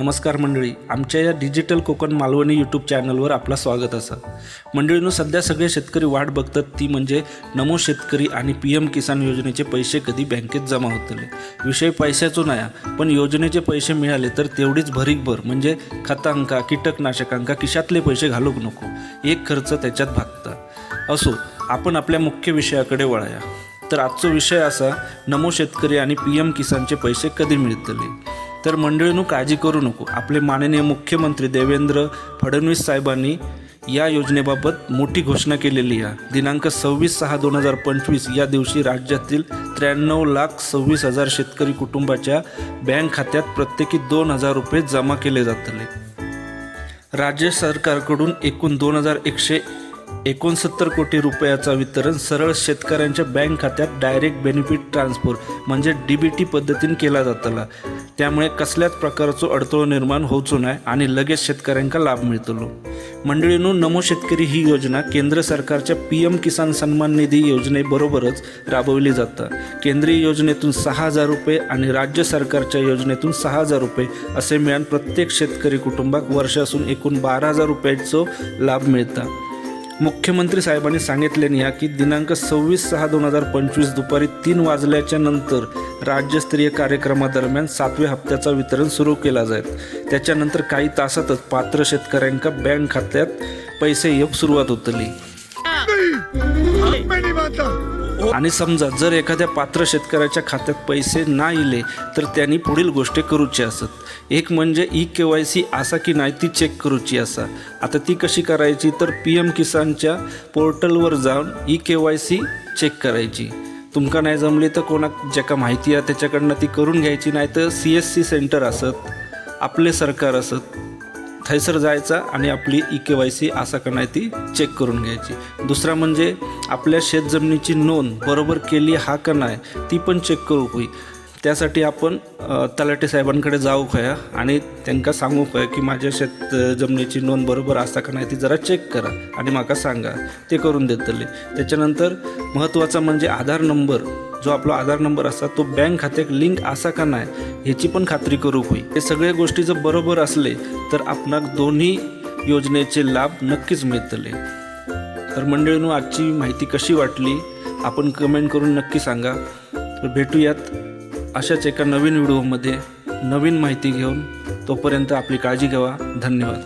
नमस्कार मंडळी आमच्या या डिजिटल कोकण मालवणी यूट्यूब चॅनलवर आपला स्वागत असा. मंडळीनं सध्या सगळे शेतकरी वाट बघतात ती म्हणजे नमो शेतकरी आणि पी एम किसान योजनेचे पैसे कधी बँकेत जमा होतले विषय पैशाचो नाही पण योजनेचे पैसे मिळाले तर तेवढीच भरीकभर म्हणजे खतांका कीटकनाशकांका खिशातले पैसे घालूक नको. एक खर्च त्याच्यात भागता. असो आपण आपल्या मुख्य विषयाकडे वळाया. तर आजचा विषय असा नमो शेतकरी आणि पी एम किसानचे पैसे कधी मिळतले? तर मंडळीनं काळजी करू नको. आपले माननीय मुख्यमंत्री देवेंद्र फडणवीस साहेबांनी या योजनेबाबत मोठी घोषणा केलेली आहे. दिनांक सव्वीस सहा दोन हजार पंचवीस या दिवशी राज्यातील त्र्याण्णव लाख सव्वीस हजार शेतकरी कुटुंबाच्या बँक खात्यात प्रत्येकी दोन हजार रुपये जमा केले जातले. राज्य सरकारकडून एकूण दोन हजार एकशे एकोणसत्तर कोटी रुपयाचा वितरण सरळ शेतकऱ्यांच्या बँक खात्यात डायरेक्ट बेनिफिट ट्रान्सफर म्हणजे डी बी टी पद्धतीने केला जातला. त्यामुळे कसल्याच प्रकारचो अडथळो निर्माण होवचो नाय आणि लगेच शेतकऱ्यांका लाभ मिळतलो. मंडळीनो नमो शेतकरी ही योजना केंद्र सरकारच्या पी एम किसान सन्मान निधी योजनेबरोबरच राबवली जातं. केंद्रीय योजनेतून सहा हजार रुपये आणि राज्य सरकारच्या योजनेतून सहा हजार रुपये असे मिळून प्रत्येक शेतकरी कुटुंबाक वर्षासून एकूण बारा हजार रुपयाचो लाभ मिळतात मुख्यमंत्री साहेबांनी सांगितले या की दिनांक सव्वीस सहा दोन हजार पंचवीस दुपारी तीन वाजल्याच्या नंतर राज्यस्तरीय कार्यक्रमादरम्यान सातव्या हप्त्याचा वितरण सुरू केला जाईल. त्याच्यानंतर काही तासातच पात्र शेतकऱ्यांका बँक खात्यात पैसे येऊक सुरुवात होतली. आणि समजा जर एखाद्या पात्र शेतकऱ्याच्या खात्यात पैसे ना इले तर त्यांनी पुढील गोष्टी करूची असत. एक म्हणजे ई के वाय सी असा की नाही ती चेक करूची असा. आता ती कशी करायची? तर पी एम किसानच्या पोर्टलवर जाऊन E K Y C check करायची. तुमका नाही जमली तर कोणाक ज्याका माहिती आहे त्याच्याकडनं ती करून घ्यायची नाही तर सी एस सी सेंटर असत आपले सरकार असत. थैसर जायचा आणि आपली ई के वाय सी असा का नाही ती चेक करून घ्यायची. दुसरा म्हणजे आपल्या शेतजमिनीची नोंद बरोबर केली हा का नाही ती पण चेक करू होई. त्यासाठी आपण अ, तलाठी साहेबांकडे जाऊ खया आणि त्यांना सांगू खया की माझ्या शेत जमिनीची नोंद बरोबर आसा का नाही ती जरा चेक करा आणि माका सांगा. ते करून देतले त्याच्यानंतर महत्त्वाचा म्हणजे आधार नंबर. जो आपला आधार नंबर असा तो बँक खात्याक लिंक असा का नाही ह्याची पण खात्री करू होई हे सगळ्या गोष्टी जर बरोबर असले तर आपणाक दोन्ही योजनेचे लाभ नक्कीच मिळतले. तर मंडळीनं आजची माहिती कशी वाटली? आपण कमेंट करून नक्की सांगा. तर भेटूयात. अशाच एका नवीन व्हिडिओमध्ये नवीन माहिती घेऊन तोपर्यंत आपली काळजी घ्यावा. धन्यवाद.